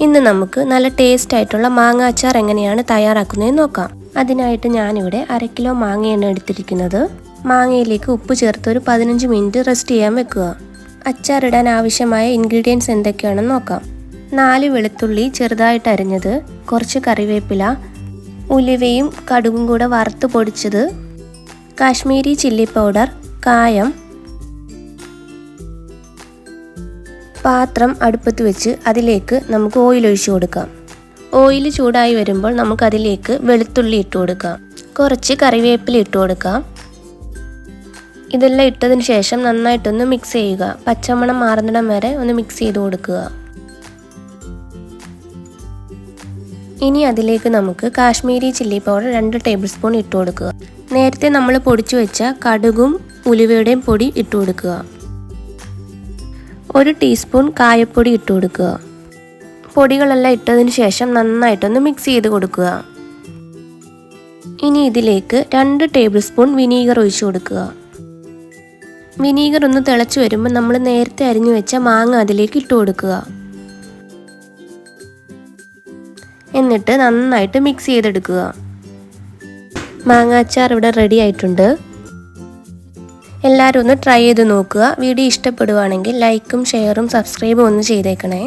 ഇന്ന് നമുക്ക് നല്ല ടേസ്റ്റ് ആയിട്ടുള്ള മാങ്ങ അച്ചാർ എങ്ങനെയാണ് തയ്യാറാക്കുന്നതെന്ന് നോക്കാം. അതിനായിട്ട് ഞാനിവിടെ അര കിലോ മാങ്ങയാണ് എടുത്തിരിക്കുന്നത്. മാങ്ങയിലേക്ക് ഉപ്പ് ചേർത്ത് ഒരു പതിനഞ്ച് മിനിറ്റ് റെസ്റ്റ് ചെയ്യാൻ വെക്കുക. അച്ചാർ ഇടാൻ ആവശ്യമായ ഇൻഗ്രീഡിയൻസ് എന്തൊക്കെയാണെന്ന് നോക്കാം. നാല് വെളുത്തുള്ളി ചെറുതായിട്ട് അരിഞ്ഞത് കുറച്ച് കറിവേപ്പില ഉലുവയും കടുകും കൂടെ വറുത്ത് പൊടിച്ചത് കാശ്മീരി ചില്ലി പൗഡർ കായം പാത്രം അടുപ്പത്ത് വെച്ച് അതിലേക്ക് നമുക്ക് ഓയിൽ ഒഴിച്ചു കൊടുക്കാം. ഓയിൽ ചൂടായി വരുമ്പോൾ നമുക്ക് അതിലേക്ക് വെളുത്തുള്ളി ഇട്ട് കൊടുക്കാം. കുറച്ച് കറിവേപ്പില ഇട്ട് കൊടുക്കാം. ഇതെല്ലാം ഇട്ടതിന് ശേഷം നന്നായിട്ടൊന്ന് മിക്സ് ചെയ്യുക. പച്ചമണം മാറുന്നിടം വരെ ഒന്ന് മിക്സ് ചെയ്ത് കൊടുക്കുക. ഇനി അതിലേക്ക് നമുക്ക് കാശ്മീരി ചില്ലി പൗഡർ രണ്ട് ടേബിൾ സ്പൂൺ ഇട്ട് കൊടുക്കുക. നേരത്തെ നമ്മൾ പൊടിച്ചു വെച്ച കടുകും ഉലുവയുടെയും പൊടി ഇട്ട് കൊടുക്കുക. ഒരു ടീസ്പൂൺ കായപ്പൊടി ഇട്ട് കൊടുക്കുക. പൊടികളെല്ലാം ഇട്ടതിന് ശേഷം നന്നായിട്ടൊന്ന് മിക്സ് ചെയ്ത് കൊടുക്കുക. ഇനി ഇതിലേക്ക് രണ്ട് ടേബിൾ സ്പൂൺ വിനീഗർ ഒഴിച്ചു കൊടുക്കുക. വിനീഗർ ഒന്ന് തിളച്ച് വരുമ്പോൾ നമ്മൾ നേരത്തെ അരിഞ്ഞു വെച്ച മാങ്ങ അതിലേക്ക് ഇട്ട് കൊടുക്കുക. എന്നിട്ട് നന്നായിട്ട് മിക്സ് ചെയ്തെടുക്കുക. മാങ്ങാച്ചാർ ഇവിടെ റെഡി ആയിട്ടുണ്ട്. എല്ലാവരും ഒന്ന് ട്രൈ ചെയ്ത് നോക്കുക. വീഡിയോ ഇഷ്ടപ്പെടുവാണെങ്കിൽ ലൈക്കും ഷെയറും സബ്സ്ക്രൈബും ഒന്ന് ചെയ്തേക്കണേ.